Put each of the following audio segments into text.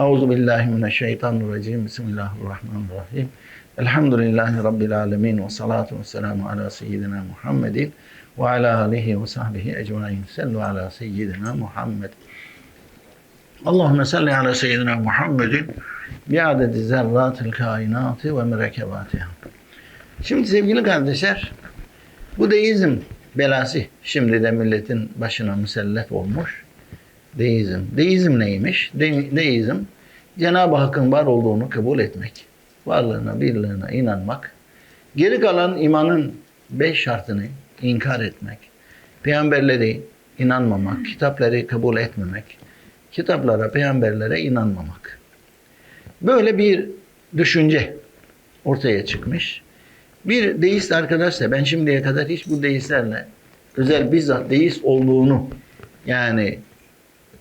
Euzu billahi mineşşeytanirracim. Bismillahirrahmanirrahim. Elhamdülillahi rabbil alamin ve salatu vesselamu ala seyyidina Muhammedin ve ala alihi ve sahbihi ecmaîn. Sallu ala seyyidina Muhammed. Allahümme salli ala seyyidina Muhammedin bi adedi zerratil kainatı ve mürekkebatiha. Şimdi sevgili kardeşler, bu deizm belası şimdi de milletin başına müsellet olmuş. Deizm. Deizm neymiş? De, deizm, Cenab-ı Hakk'ın var olduğunu kabul etmek, varlığına, birliğine inanmak, geri kalan imanın beş şartını inkar etmek, peygamberleri inanmamak, kitapları kabul etmemek, kitaplara, peygamberlere inanmamak. Böyle bir düşünce ortaya çıkmış. Bir deist arkadaşla ben şimdiye kadar hiç bu deistlerle özel bizzat deist olduğunu yani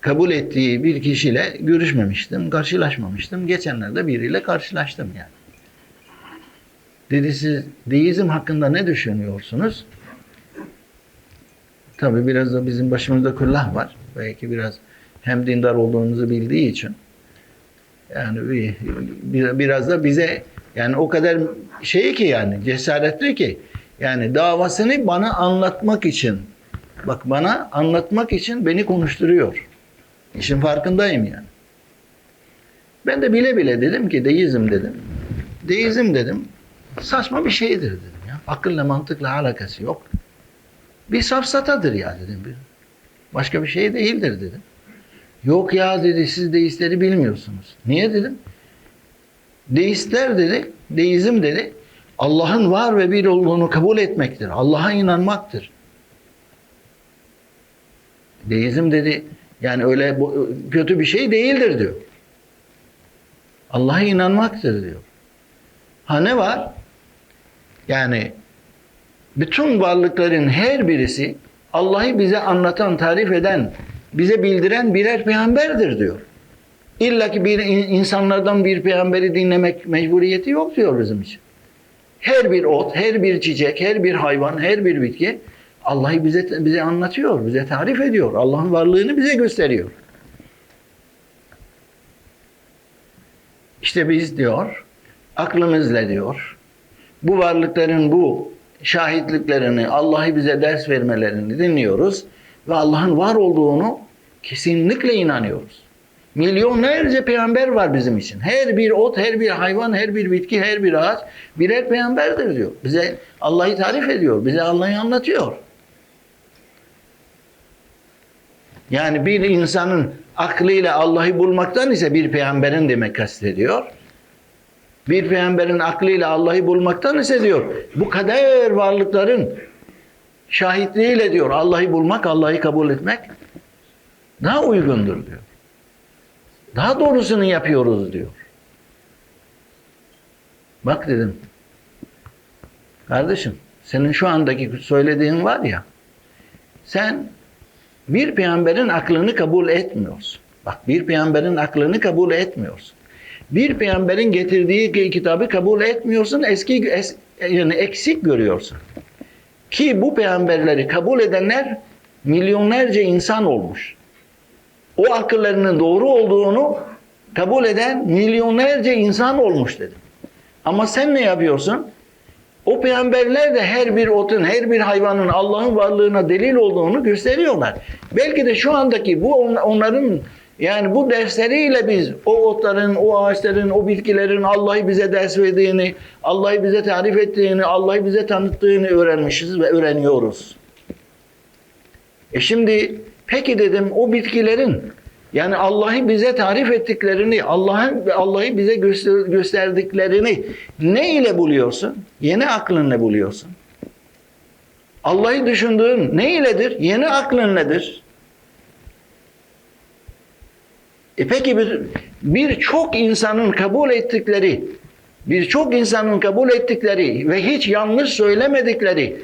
kabul ettiği bir kişiyle görüşmemiştim, karşılaşmamıştım. Geçenlerde biriyle karşılaştım yani. Dedi siz deizm hakkında ne düşünüyorsunuz? Tabi biraz da bizim başımızda kullah var. Belki biraz hem dindar olduğumuzu bildiği için yani bir, bir- biraz da bize yani o kadar şey ki yani cesaretli ki yani davasını bana anlatmak için bak bana anlatmak için beni konuşturuyor. İşin farkındayım yani. Ben de bile bile dedim ki deizm dedim. Deizm dedim saçma bir şeydir dedim ya. Akılla mantıkla alakası yok. Bir safsatadır ya dedim. Bir- Başka bir şey değildir dedim. Yok ya dedi siz deistleri bilmiyorsunuz. Niye dedim? Deistler dedi, deizm dedi, Allah'ın var ve bir olduğunu kabul etmektir. Allah'a inanmaktır. Deizm dedi, yani öyle kötü bir şey değildir diyor. Allah'a inanmaktır diyor. Ha ne var? Yani bütün varlıkların her birisi Allah'ı bize anlatan, tarif eden, bize bildiren birer peygamberdir diyor. İlla ki bir in- insanlardan bir peygamberi dinlemek mecburiyeti yok diyor bizim için. Her bir ot, her bir çiçek, her bir hayvan, her bir bitki Allah'ı bize bize anlatıyor, bize tarif ediyor. Allah'ın varlığını bize gösteriyor. İşte biz diyor, aklımızla diyor, bu varlıkların bu şahitliklerini, Allah'ı bize ders vermelerini dinliyoruz ve Allah'ın var olduğunu kesinlikle inanıyoruz. Milyonlarca peygamber var bizim için. Her bir ot, her bir hayvan, her bir bitki, her bir ağaç birer peygamberdir diyor. Bize Allah'ı tarif ediyor, bize Allah'ı anlatıyor. Yani bir insanın aklıyla Allah'ı bulmaktan ise bir peygamberin demek kastediyor. Bir peygamberin aklıyla Allah'ı bulmaktan ise diyor bu kadar varlıkların şahitliğiyle diyor Allah'ı bulmak, Allah'ı kabul etmek daha uygundur diyor. Daha doğrusunu yapıyoruz diyor. Bak dedim. Kardeşim senin şu andaki söylediğin var ya sen bir peygamberin aklını kabul etmiyorsun. Bak bir peygamberin aklını kabul etmiyorsun. Bir peygamberin getirdiği ki- kitabı kabul etmiyorsun. Eski es- yani eksik görüyorsun. Ki bu peygamberleri kabul edenler milyonlarca insan olmuş. O akıllarının doğru olduğunu kabul eden milyonlarca insan olmuş dedim. Ama sen ne yapıyorsun? O peygamberler de her bir otun, her bir hayvanın Allah'ın varlığına delil olduğunu gösteriyorlar. Belki de şu andaki bu on- onların yani bu dersleriyle biz o otların, o ağaçların, o bitkilerin Allah'ı bize ders verdiğini, Allah'ı bize tarif ettiğini, Allah'ı bize tanıttığını öğrenmişiz ve öğreniyoruz. E şimdi peki dedim o bitkilerin yani Allah'ı bize tarif ettiklerini, Allah'ın Allah'ı bize göster- gösterdiklerini ne ile buluyorsun? Yeni aklınla buluyorsun. Allah'ı düşündüğün ne iledir? Yeni aklın nedir? E peki bir birçok insanın kabul ettikleri, birçok insanın kabul ettikleri ve hiç yanlış söylemedikleri,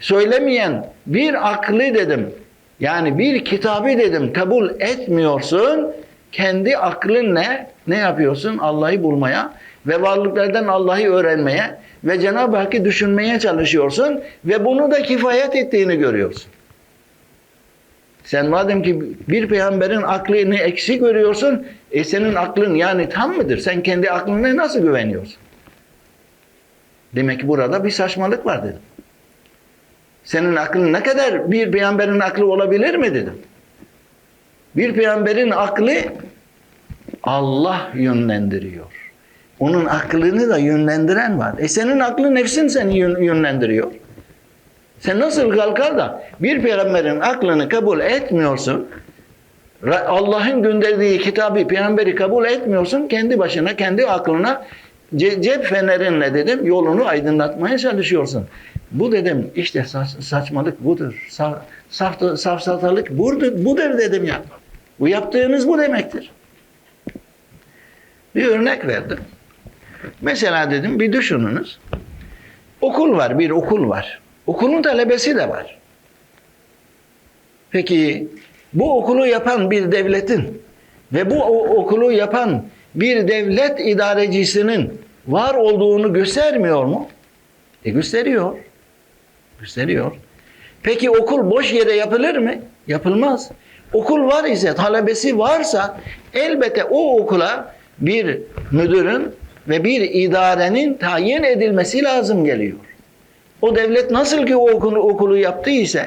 söylemeyen bir aklı dedim. Yani bir kitabı dedim kabul etmiyorsun. Kendi aklınla ne yapıyorsun? Allah'ı bulmaya ve varlıklardan Allah'ı öğrenmeye ve Cenab-ı Hakk'ı düşünmeye çalışıyorsun ve bunu da kifayet ettiğini görüyorsun. Sen madem ki bir peygamberin aklını eksik görüyorsun, e senin aklın yani tam mıdır? Sen kendi aklına nasıl güveniyorsun? Demek ki burada bir saçmalık var dedim. Senin aklın ne kadar bir peygamberin aklı olabilir mi dedim. Bir peygamberin aklı Allah yönlendiriyor. Onun aklını da yönlendiren var. E senin aklın nefsin seni yön- yönlendiriyor. Sen nasıl kalkar da bir peygamberin aklını kabul etmiyorsun, Allah'ın gönderdiği kitabı, peygamberi kabul etmiyorsun, kendi başına, kendi aklına ce- cep fenerinle dedim yolunu aydınlatmaya çalışıyorsun. Bu dedim işte sa- saçmalık budur. Sa saf safsatalık budur, budur dedim ya. Bu yaptığınız bu demektir. Bir örnek verdim. Mesela dedim bir düşününüz. Okul var, bir okul var. Okulun talebesi de var. Peki bu okulu yapan bir devletin ve bu okulu yapan bir devlet idarecisinin var olduğunu göstermiyor mu? E gösteriyor. Gösteriyor. Peki okul boş yere yapılır mı? Yapılmaz. Okul var ise, talebesi varsa elbette o okula bir müdürün ve bir idarenin tayin edilmesi lazım geliyor. O devlet nasıl ki o okulu, okulu yaptıysa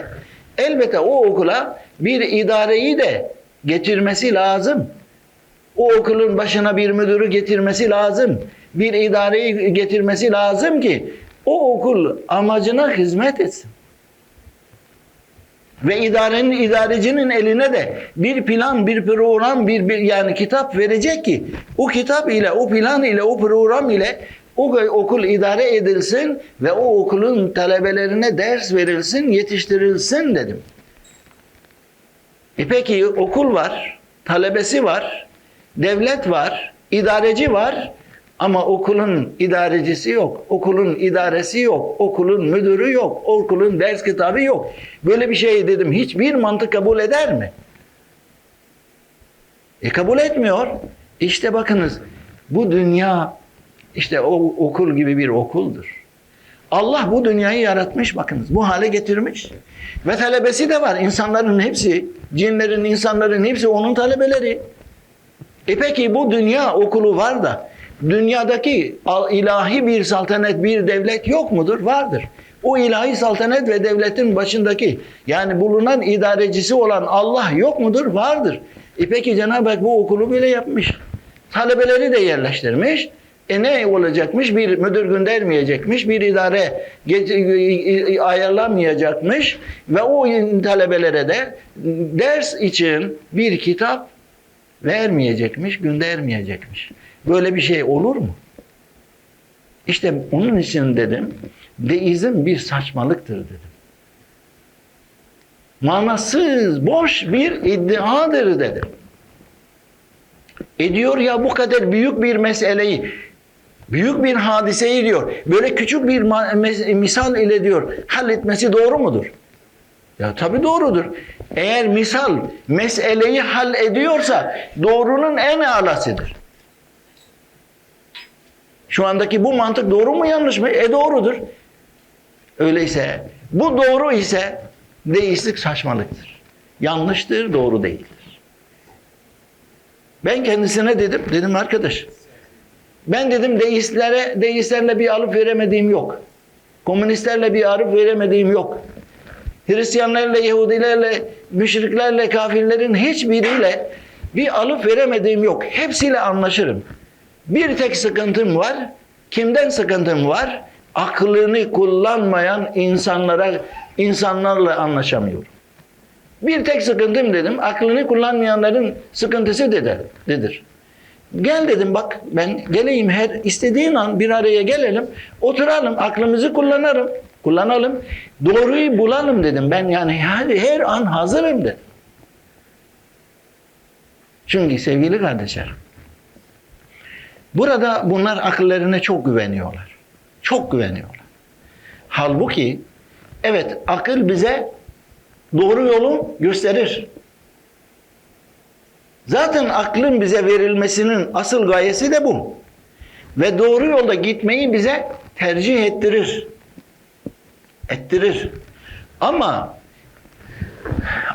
elbette o okula bir idareyi de getirmesi lazım. O okulun başına bir müdürü getirmesi lazım. Bir idareyi getirmesi lazım ki o okul amacına hizmet etsin. Ve idarenin idarecinin eline de bir plan, bir program, bir, bir yani kitap verecek ki o kitap ile, o plan ile, o program ile o okul idare edilsin ve o okulun talebelerine ders verilsin, yetiştirilsin dedim. E peki okul var, talebesi var, devlet var, idareci var ama okulun idarecisi yok, okulun idaresi yok, okulun müdürü yok, okulun ders kitabı yok. Böyle bir şey dedim hiçbir mantık kabul eder mi? E kabul etmiyor. İşte bakınız bu dünya işte o okul gibi bir okuldur. Allah bu dünyayı yaratmış bakınız. Bu hale getirmiş. Ve talebesi de var. İnsanların hepsi, cinlerin, insanların hepsi onun talebeleri. E peki bu dünya okulu var da dünyadaki ilahi bir saltanat, bir devlet yok mudur? Vardır. O ilahi saltanat ve devletin başındaki yani bulunan idarecisi olan Allah yok mudur? Vardır. E peki Cenab-ı Hak bu okulu böyle yapmış. Talebeleri de yerleştirmiş. E ne olacakmış? Bir müdür göndermeyecekmiş, bir idare ayarlamayacakmış ve o talebelere de ders için bir kitap vermeyecekmiş, göndermeyecekmiş. Böyle bir şey olur mu? İşte onun için dedim, deizm bir saçmalıktır dedim. Manasız, boş bir iddiadır dedim. Ediyor ya bu kadar büyük bir meseleyi, büyük bir hadiseyi diyor, böyle küçük bir misal ile diyor, halletmesi doğru mudur? Ya tabi doğrudur. Eğer misal meseleyi hal ediyorsa doğrunun en alasıdır. Şu andaki bu mantık doğru mu yanlış mı? E doğrudur. Öyleyse bu doğru ise deistlik saçmalıktır. Yanlıştır, doğru değildir. Ben kendisine dedim, dedim arkadaş, ben dedim deistlere, deistlerle bir alıp veremediğim yok. Komünistlerle bir alıp veremediğim yok. Hristiyanlarla, Yahudilerle, müşriklerle, kafirlerin hiçbiriyle bir alıp veremediğim yok. Hepsiyle anlaşırım. Bir tek sıkıntım var. Kimden sıkıntım var? Aklını kullanmayan insanlara, insanlarla anlaşamıyorum. Bir tek sıkıntım dedim, aklını kullanmayanların sıkıntısı dedi, dedir. Gel dedim bak ben geleyim her istediğin an bir araya gelelim, oturalım, aklımızı kullanalım, kullanalım. Doğruyu bulalım dedim. Ben yani her, her an hazırım dedim. Çünkü sevgili kardeşler, burada bunlar akıllarına çok güveniyorlar. Çok güveniyorlar. Halbuki evet akıl bize doğru yolu gösterir. Zaten aklın bize verilmesinin asıl gayesi de bu. Ve doğru yolda gitmeyi bize tercih ettirir. Ettirir. Ama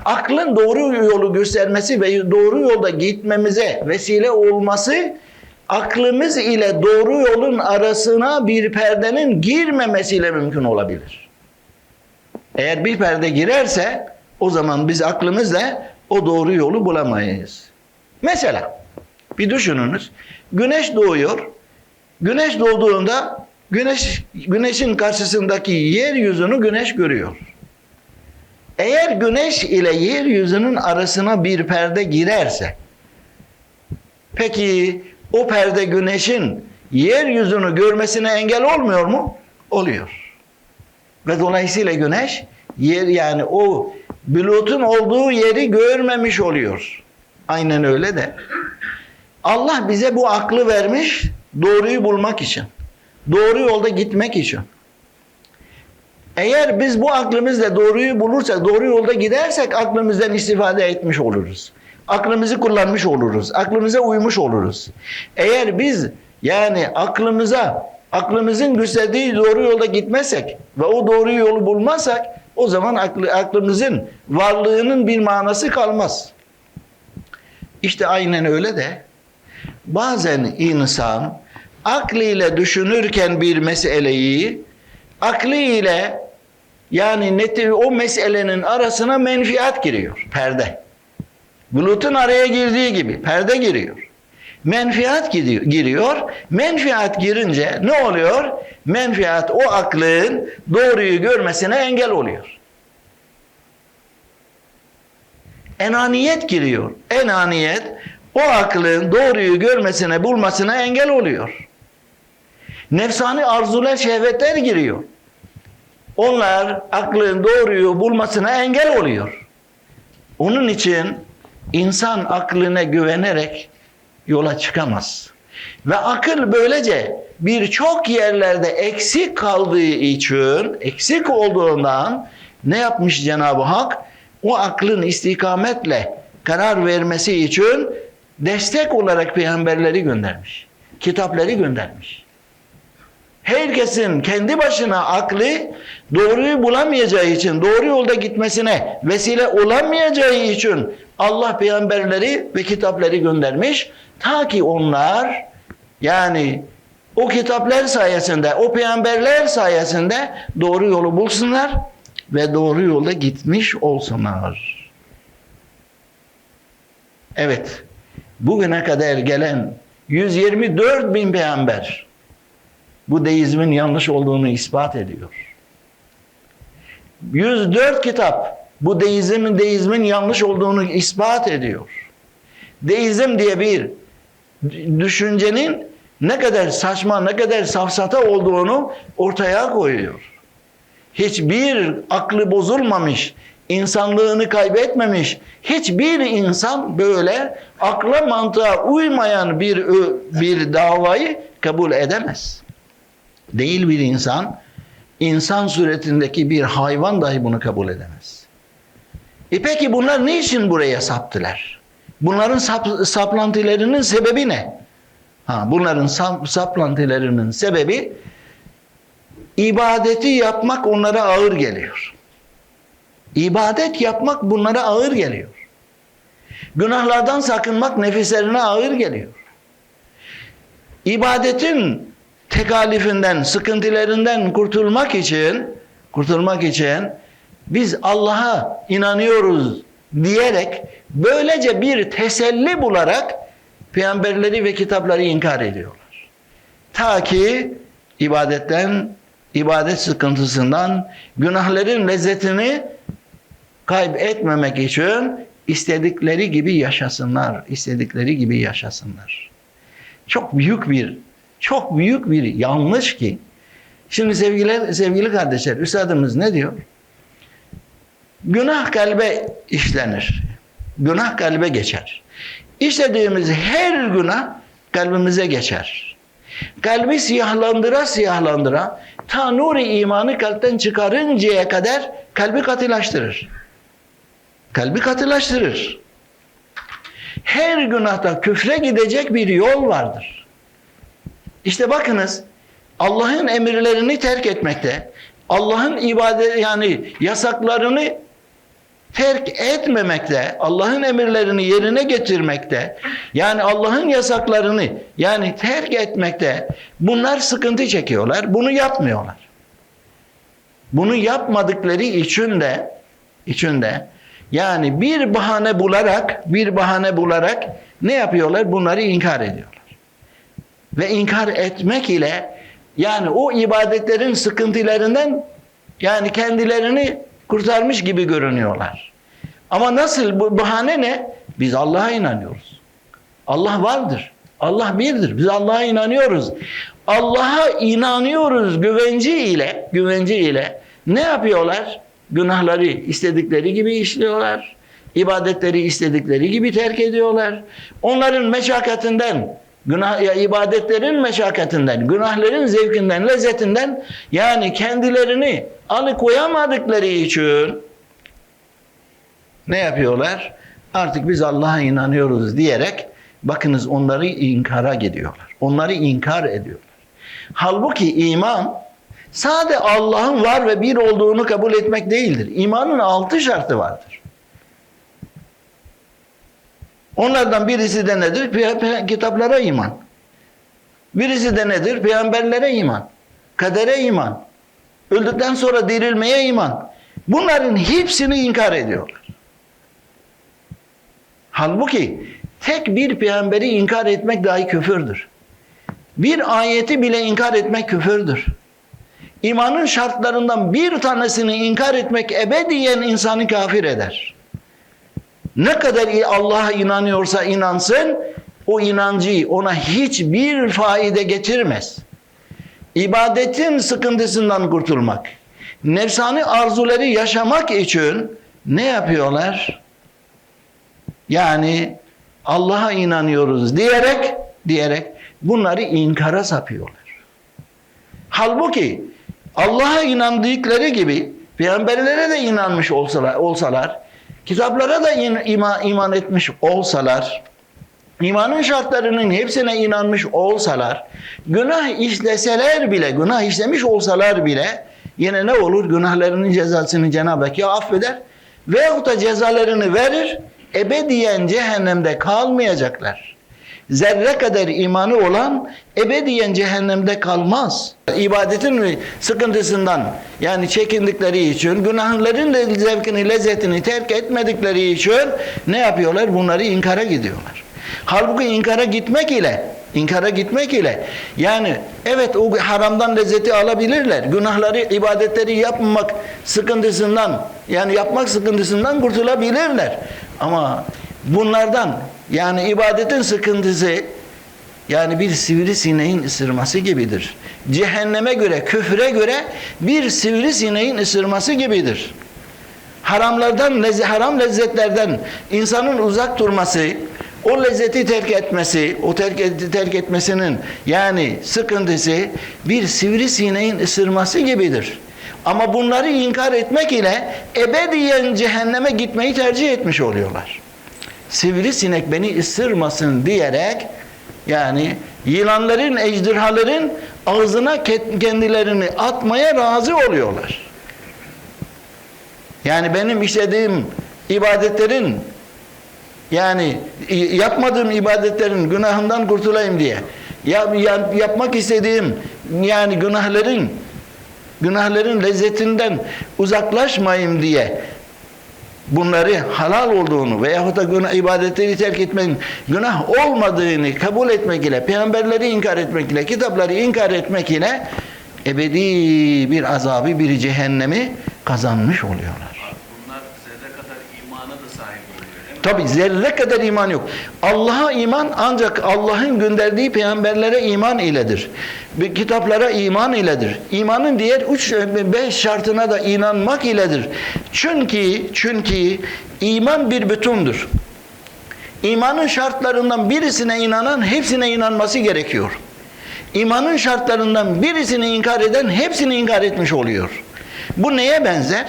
aklın doğru yolu göstermesi ve doğru yolda gitmemize vesile olması aklımız ile doğru yolun arasına bir perdenin girmemesiyle mümkün olabilir. Eğer bir perde girerse o zaman biz aklımızla o doğru yolu bulamayız. Mesela bir düşününüz. Güneş doğuyor. Güneş doğduğunda güneş güneşin karşısındaki yeryüzünü güneş görüyor. Eğer güneş ile yeryüzünün arasına bir perde girerse peki o perde güneşin yeryüzünü görmesine engel olmuyor mu? Oluyor. Ve dolayısıyla güneş yer yani o bulutun olduğu yeri görmemiş oluyor. Aynen öyle de. Allah bize bu aklı vermiş doğruyu bulmak için. Doğru yolda gitmek için. Eğer biz bu aklımızla doğruyu bulursak, doğru yolda gidersek aklımızdan istifade etmiş oluruz. Aklımızı kullanmış oluruz. Aklımıza uymuş oluruz. Eğer biz yani aklımıza, aklımızın gösterdiği doğru yolda gitmezsek ve o doğru yolu bulmazsak o zaman aklı, aklımızın varlığının bir manası kalmaz. İşte aynen öyle de bazen insan aklıyla düşünürken bir meseleyi aklıyla yani neti, o meselenin arasına menfiat giriyor. Perde. Bulutun araya girdiği gibi perde giriyor. Menfiat gidiyor, giriyor. Menfiat girince ne oluyor? Menfiat o aklın doğruyu görmesine engel oluyor. Enaniyet giriyor. Enaniyet o aklın doğruyu görmesine, bulmasına engel oluyor. Nefsani arzular, şehvetler giriyor. Onlar aklın doğruyu bulmasına engel oluyor. Onun için insan aklına güvenerek yola çıkamaz. Ve akıl böylece birçok yerlerde eksik kaldığı için, eksik olduğundan ne yapmış Cenab-ı Hak? O aklın istikametle karar vermesi için destek olarak peygamberleri göndermiş. Kitapları göndermiş. Herkesin kendi başına aklı doğruyu bulamayacağı için, doğru yolda gitmesine vesile olamayacağı için Allah peygamberleri ve kitapları göndermiş. Ta ki onlar yani o kitaplar sayesinde, o peygamberler sayesinde doğru yolu bulsunlar ve doğru yolda gitmiş olsunlar. Evet, bugüne kadar gelen 124 bin peygamber bu deizmin yanlış olduğunu ispat ediyor. 104 kitap bu deizmin deizmin yanlış olduğunu ispat ediyor. Deizm diye bir düşüncenin ne kadar saçma, ne kadar safsata olduğunu ortaya koyuyor. Hiçbir aklı bozulmamış, insanlığını kaybetmemiş hiçbir insan böyle akla mantığa uymayan bir bir davayı kabul edemez. Değil bir insan, insan suretindeki bir hayvan dahi bunu kabul edemez. E peki bunlar niçin buraya saptılar? Bunların sap, saplantılarının sebebi ne? Ha, bunların sap, saplantılarının sebebi ibadeti yapmak onlara ağır geliyor. İbadet yapmak bunlara ağır geliyor. Günahlardan sakınmak nefislerine ağır geliyor. İbadetin tekalifinden, sıkıntılarından kurtulmak için kurtulmak için biz Allah'a inanıyoruz diyerek böylece bir teselli bularak peygamberleri ve kitapları inkar ediyorlar. Ta ki ibadetten, ibadet sıkıntısından, günahların lezzetini kaybetmemek için istedikleri gibi yaşasınlar, istedikleri gibi yaşasınlar. Çok büyük bir çok büyük bir yanlış ki. Şimdi sevgili sevgili kardeşler, üstadımız ne diyor? Günah kalbe işlenir. Günah kalbe geçer. İşlediğimiz her günah kalbimize geçer. Kalbi siyahlandıra siyahlandıra ta nuri imanı kalpten çıkarıncaya kadar kalbi katılaştırır. Kalbi katılaştırır. Her günahta küfre gidecek bir yol vardır. İşte bakınız Allah'ın emirlerini terk etmekte, Allah'ın ibadet yani yasaklarını terk etmemekte, Allah'ın emirlerini yerine getirmekte, yani Allah'ın yasaklarını yani terk etmekte bunlar sıkıntı çekiyorlar. Bunu yapmıyorlar. Bunu yapmadıkları için de için de yani bir bahane bularak bir bahane bularak ne yapıyorlar? Bunları inkar ediyorlar. Ve inkar etmek ile yani o ibadetlerin sıkıntılarından yani kendilerini kurtarmış gibi görünüyorlar. Ama nasıl bu bahane ne? Biz Allah'a inanıyoruz. Allah vardır. Allah birdir. Biz Allah'a inanıyoruz. Allah'a inanıyoruz güvenci ile, güvenci ile ne yapıyorlar? Günahları istedikleri gibi işliyorlar. İbadetleri istedikleri gibi terk ediyorlar. Onların meşakkatinden, günah ya ibadetlerin meşakkatinden, günahların zevkinden, lezzetinden yani kendilerini alıkoyamadıkları için ne yapıyorlar? Artık biz Allah'a inanıyoruz diyerek bakınız onları inkara gidiyorlar. Onları inkar ediyorlar. Halbuki iman sade Allah'ın var ve bir olduğunu kabul etmek değildir. İmanın altı şartı vardır. Onlardan birisi de nedir? Kitaplara iman. Birisi de nedir? Peygamberlere iman. Kadere iman. Öldükten sonra dirilmeye iman. Bunların hepsini inkar ediyorlar. Halbuki tek bir peygamberi inkar etmek dahi küfürdür. Bir ayeti bile inkar etmek küfürdür. İmanın şartlarından bir tanesini inkar etmek ebediyen insanı kafir eder. Ne kadar iyi Allah'a inanıyorsa inansın, o inancı ona hiçbir faide getirmez. İbadetin sıkıntısından kurtulmak, nefsani arzuları yaşamak için ne yapıyorlar? Yani Allah'a inanıyoruz diyerek diyerek bunları inkara sapıyorlar. Halbuki Allah'a inandıkları gibi peygamberlere de inanmış olsalar, olsalar kitaplara da in, iman, iman etmiş olsalar imanın şartlarının hepsine inanmış olsalar günah işleseler bile günah işlemiş olsalar bile yine ne olur günahlarının cezasını Cenab-ı Hak ya affeder veyahut da cezalarını verir ebediyen cehennemde kalmayacaklar. Zerre kadar imanı olan ebediyen cehennemde kalmaz. İbadetin sıkıntısından yani çekindikleri için günahların zevkini, lezzetini terk etmedikleri için ne yapıyorlar? Bunları inkara gidiyorlar. Halbuki inkara gitmek ile inkara gitmek ile yani evet o haramdan lezzeti alabilirler. Günahları, ibadetleri yapmamak sıkıntısından yani yapmak sıkıntısından kurtulabilirler. Ama bunlardan yani ibadetin sıkıntısı yani bir sivrisineğin ısırması gibidir. Cehenneme göre, küfre göre bir sivrisineğin ısırması gibidir. Haramlardan, haram lezzetlerden insanın uzak durması, o lezzeti terk etmesi, o terk, terk etmesinin yani sıkıntısı bir sivrisineğin ısırması gibidir. Ama bunları inkar etmek ile ebediyen cehenneme gitmeyi tercih etmiş oluyorlar. Sivrisinek beni ısırmasın diyerek yani yılanların, ejderhaların ağzına kendilerini atmaya razı oluyorlar. Yani benim işlediğim ibadetlerin yani yapmadığım ibadetlerin günahından kurtulayım diye yap, yap, yapmak istediğim yani günahların günahların lezzetinden uzaklaşmayayım diye bunları halal olduğunu veyahut da günah, ibadetleri terk etmenin günah olmadığını kabul etmek ile, peygamberleri inkar etmek ile, kitapları inkar etmek ile ebedi bir azabı, bir cehennemi kazanmış oluyorlar. Bunlar zerre kadar imana da sahip oluyor değil mi? Tabi zerre kadar iman yok. Allah'a iman ancak Allah'ın gönderdiği peygamberlere iman iledir. Kitaplara iman iledir. İmanın diğer üç, beş şartına da inanmak iledir. Çünkü, çünkü iman bir bütündür. İmanın şartlarından birisine inanan hepsine inanması gerekiyor. İmanın şartlarından birisini inkar eden hepsini inkar etmiş oluyor. Bu neye benzer?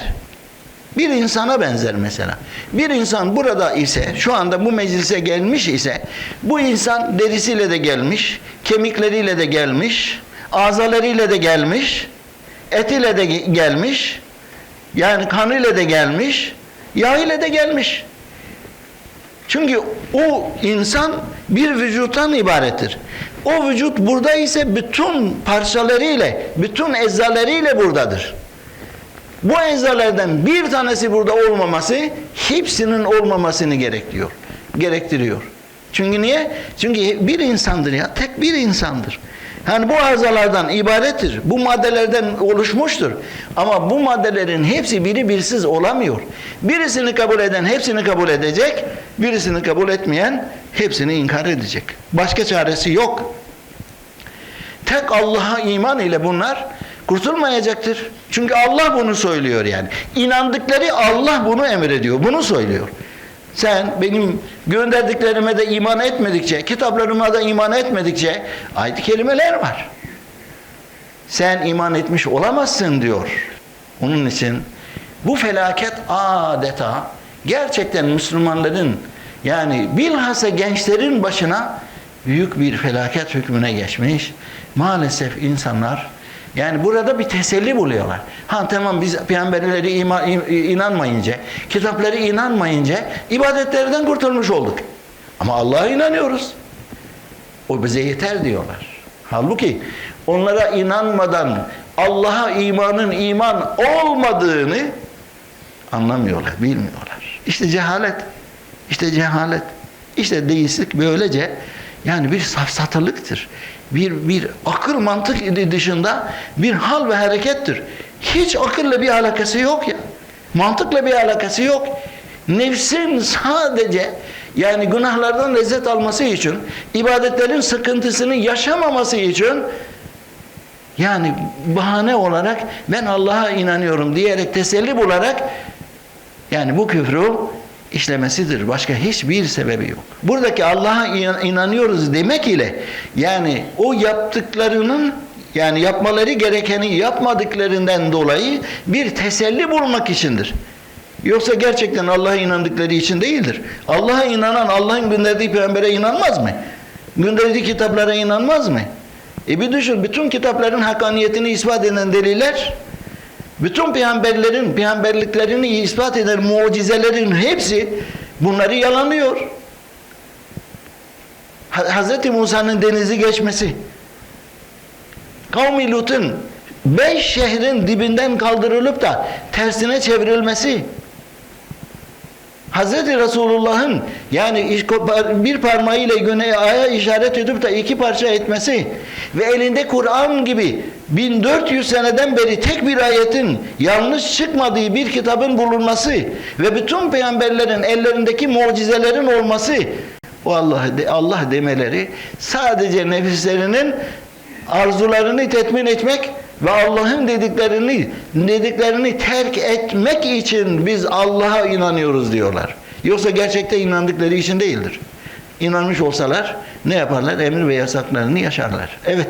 Bir insana benzer mesela. Bir insan burada ise, şu anda bu meclise gelmiş ise, bu insan derisiyle de gelmiş, kemikleriyle de gelmiş, azalarıyla da gelmiş, etiyle de gelmiş, yani kanıyla da gelmiş, Yağ ile de gelmiş. Çünkü o insan bir vücuttan ibarettir. O vücut burada ise bütün parçalarıyla, bütün eczalarıyla buradadır. Bu eczalardan bir tanesi burada olmaması hepsinin olmamasını gerektiriyor. Gerektiriyor. Çünkü niye? Çünkü bir insandır ya, tek bir insandır. Yani bu arızalardan ibarettir. Bu maddelerden oluşmuştur. Ama bu maddelerin hepsi biri birsiz olamıyor. Birisini kabul eden hepsini kabul edecek, birisini kabul etmeyen hepsini inkar edecek. Başka çaresi yok. Tek Allah'a iman ile bunlar kurtulmayacaktır. Çünkü Allah bunu söylüyor yani. İnandıkları Allah bunu emrediyor. Bunu söylüyor. Sen benim gönderdiklerime de iman etmedikçe, kitaplarıma da iman etmedikçe ayet kelimeler var. Sen iman etmiş olamazsın diyor. Onun için bu felaket adeta gerçekten Müslümanların yani bilhassa gençlerin başına büyük bir felaket hükmüne geçmiş. Maalesef insanlar yani burada bir teselli buluyorlar. Ha tamam biz peygamberleri ima, inanmayınca, kitapları inanmayınca ibadetlerden kurtulmuş olduk. Ama Allah'a inanıyoruz. O bize yeter diyorlar. Halbuki onlara inanmadan Allah'a imanın iman olmadığını anlamıyorlar, bilmiyorlar. İşte cehalet. İşte cehalet. İşte deistlik böylece yani bir safsatılıktır. Bir, bir akıl mantık dışında bir hal ve harekettir. Hiç akılla bir alakası yok ya. Mantıkla bir alakası yok. Nefsin sadece yani günahlardan lezzet alması için, ibadetlerin sıkıntısını yaşamaması için yani bahane olarak ben Allah'a inanıyorum diyerek teselli bularak yani bu küfrü işlemesidir. Başka hiçbir sebebi yok. Buradaki Allah'a inanıyoruz demek ile yani o yaptıklarının yani yapmaları gerekeni yapmadıklarından dolayı bir teselli bulmak içindir. Yoksa gerçekten Allah'a inandıkları için değildir. Allah'a inanan Allah'ın gönderdiği peygambere inanmaz mı? Gönderdiği kitaplara inanmaz mı? E bir düşün bütün kitapların hakkaniyetini ispat eden deliller bütün peygamberlerin peygamberliklerini ispat eden mucizelerin hepsi bunları yalanlıyor. Hz. Musa'nın denizi geçmesi, kavmi Lut'un beş şehrin dibinden kaldırılıp da tersine çevrilmesi, Hz. Resulullah'ın yani bir parmağıyla güneye aya işaret edip de iki parça etmesi ve elinde Kur'an gibi 1400 seneden beri tek bir ayetin yanlış çıkmadığı bir kitabın bulunması ve bütün peygamberlerin ellerindeki mucizelerin olması o Allah, Allah demeleri sadece nefislerinin arzularını tetmin etmek ve Allah'ın dediklerini dediklerini terk etmek için biz Allah'a inanıyoruz diyorlar. Yoksa gerçekte inandıkları için değildir. İnanmış olsalar ne yaparlar? Emir ve yasaklarını yaşarlar. Evet.